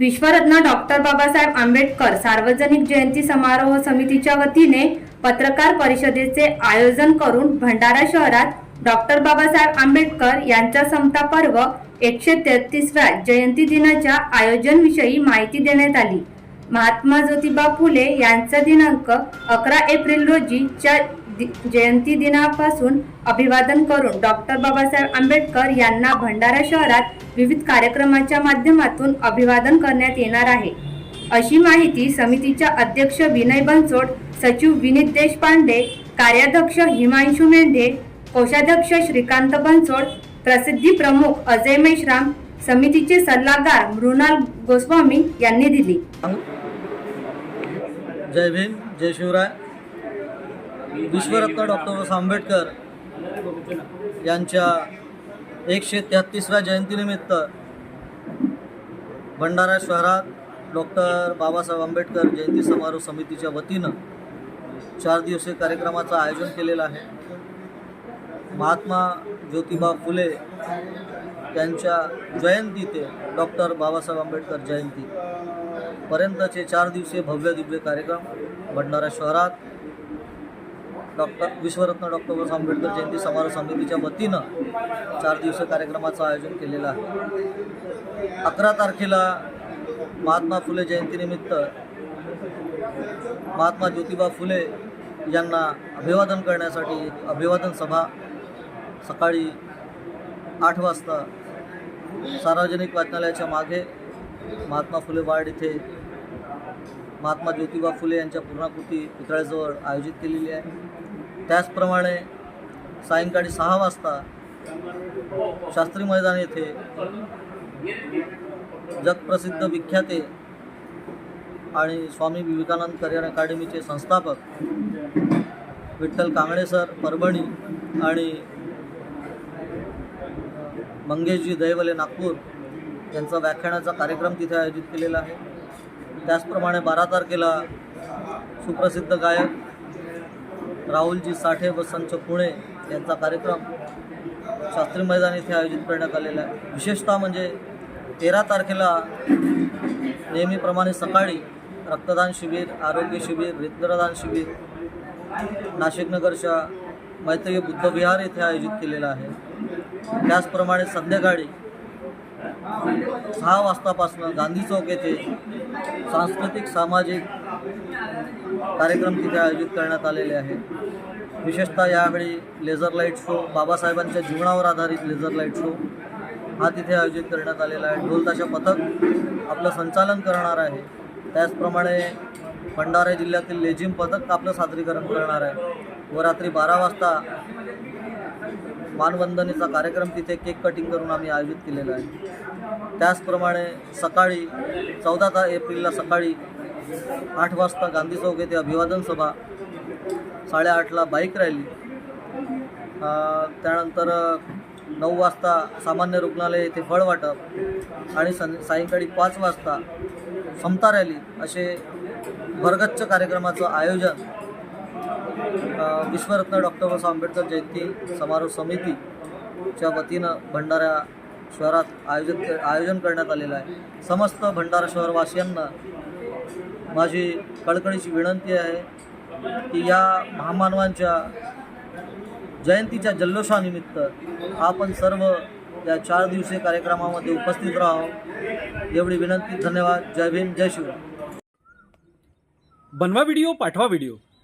विश्वरत्न doctor Babasaheb Ambedkar सार्वजनिक जयंती समारोह समितीच्या वतीने पत्रकार परिषदेचे आयोजन करून भंडारा शहरात डॉक्टर बाबासाहेब आंबेडकर यांचा समता पर्व एकशे तेहतीसव्या जयंती दिनाच्या आयोजनविषयी माहिती देण्यात आली. महात्मा ज्योतिबा फुले यांचा दिनांक अकरा एप्रिल रोजीच्या च्या जयंती दिनापासून अभिवादन करून डॉक्टर बाबासाहेब आंबेडकर यांना भंडारा शहरात विविध कार्यक्रमाच्या माध्यमातून अभिवादन करण्यात येणार आहे. अशी माहिती समितीच्या अध्यक्ष विनय बनसोड सचिव विनीत देशपांडे कार्याध्यक्ष हिमांशू मेंढे कोषाध्यक्ष श्रीकांत बनसोड प्रसिद्धी प्रमुख अजय मेश्राम समितीचे सल्लागार मृणाल गोस्वामी यांनी दिली. जय भीम जय शिवराय. विश्वरत्न डॉक्टर बाबासाहेब आंबेडकर यांच्या एकशे तेहत्तीसव्या जयंतीनिमित्त भंडारा शहरात डॉक्टर बाबासाहेब आंबेडकर जयंती समारोह समितीच्या वतीनं चार दिवसीय कार्यक्रमाचं आयोजन केलेलं आहे. महात्मा ज्योतिबा फुले त्यांच्या जयंती ते डॉक्टर बाबासाहेब आंबेडकर जयंती. पर्यंतचे चार दिवसीय भव्य दिव्य कार्यक्रम भंडारा शहरात डॉक्टर विश्वरत्न डॉक्टर बाबासाहेब आंबेडकर जयंती समारोह समितीच्या वतीनं चार दिवसीय कार्यक्रमाचं आयोजन केलेलं आहे. अकरा तारखेला महात्मा फुले जयंतीनिमित्त महात्मा ज्योतिबा फुले यांना अभिवादन करण्यासाठी अभिवादन सभा सकाळी आठ वाजता सार्वजनिक वाचनालयाच्या मागे महात्मा फुले वार्ड इथे महात्मा ज्योतिबा फुले यांच्या पूर्णाकृती पुतळ्याजवळ आयोजित केलेली आहे. त्याचप्रमाणे सायंकाळी सहा वाजता शास्त्री मैदान येथे जगप्रसिद्ध विख्याते आणि स्वामी विवेकानंद करिअर अकादमीचे संस्थापक विठ्ठल कांगडे सर परभणी आणि मंगेशजी दहिवले नागपूर यांचा व्याख्यानाचा कार्यक्रम तिथे आयोजित केलेला आहे. त्याचप्रमाणे बारा तारखेला सुप्रसिद्ध गायक राहुलजी साठे व संच पुणे यांचा कार्यक्रम शास्त्री मैदान येथे आयोजित करण्यात आलेला आहे. विशेषतः म्हणजे तेरा तारखेला नेहमीप्रमाणे सकाळी रक्तदान शिबिर आरोग्य शिबिर रक्तदान शिबिर नाशिकनगरच्या मैत्री बुद्धविहार येथे आयोजित केलेलं आहे. त्याचप्रमाणे संध्याकाळी सहा वाजतापासून गांधी चौक येथे सांस्कृतिक सामाजिक कार्यक्रम तिथे आयोजित करण्यात आलेले आहे विशेषतः यावेळी लेझर लाइट शो बाबासाहेबांच्या जीवनावर आधारित लेझर लाइट शो हा तिथे आयोजित करण्यात आलेला आहे. ढोलताशा पथक आपलं संचालन करणार आहे. त्याचप्रमाणे भंडारा जिल्ह्यातील लेझिम पथक आपलं सादरीकरण करणार आहे. व रात्री बारा वाजता मानवंदनेचा कार्यक्रम तिथे केक कटिंग करून आम्ही आयोजित केलेला आहे. त्याचप्रमाणे सकाळी चौदा ता एप्रिलला सकाळी आठ वाजता गांधी चौक येथे अभिवादन सभा साडेआठला बाईक रॅली त्यानंतर नऊ वाजता सामान्य रुग्णालय येथे फळ वाटप आणि सं सायंकाळी पाच वाजता समता रॅली असे भरगच्च कार्यक्रमाचं आयोजन विश्वरत्न डॉक्टर बाबासाहेब आंबेडकर जयंती समारोह समितीच्या वतीनं भंडारा शहरात आयोजित आयोजन करण्यात आलेलं आहे. समस्त भंडारा शहरवासियांना माझी कळकळीची विनंती आहे की या महामानवांच्या जयंतीच्या जल्लोषानिमित्त आपण सर्व या चार दिवसीय कार्यक्रमामध्ये उपस्थित राहावं एवढी विनंती धन्यवाद. जय भीम जय शिव बनवा व्हिडिओ पाठवा व्हिडिओ